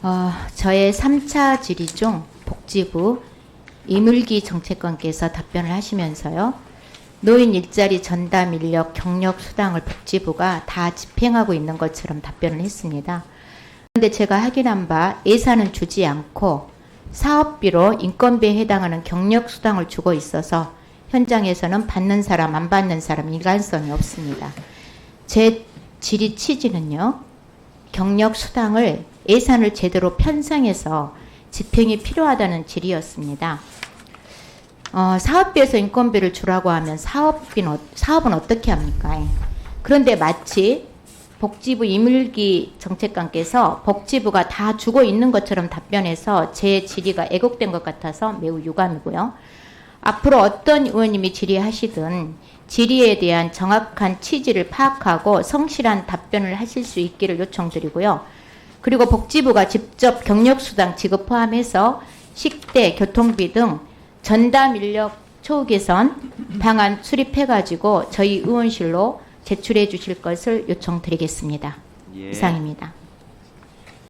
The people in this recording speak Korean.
어, 저의 3차 질의 중 복지부 이물기 정책관께서 답변을 하시면서요. 노인 일자리 전담 인력 경력 수당을 복지부가 다 집행하고 있는 것처럼 답변을 했습니다. 그런데 제가 확인한 바 예산은 주지 않고 사업비로 인건비에 해당하는 경력 수당을 주고 있어서 현장에서는 받는 사람 안 받는 사람 일관성이 없습니다. 제 질의 취지는요. 경력 수당을 예산을 제대로 편성해서 집행이 필요하다는 질의였습니다. 어, 사업비에서 인건비를 주라고 하면 사업비는 어- 사업은 어떻게 합니까? 그런데 마치 복지부 이물기 정책관께서 복지부가 다 주고 있는 것처럼 답변해서 제 질의가 애곡된 것 같아서 매우 유감이고요. 앞으로 어떤 의원님이 질의하시든 질의에 대한 정확한 취지를 파악하고 성실한 답변을 하실 수 있기를 요청드리고요. 그리고 복지부가 직접 경력수당 지급 포함해서 식대, 교통비 등 전담 인력 초우 개선 방안 수립해가지고 저희 의원실로 제출해 주실 것을 요청드리겠습니다. 예. 이상입니다.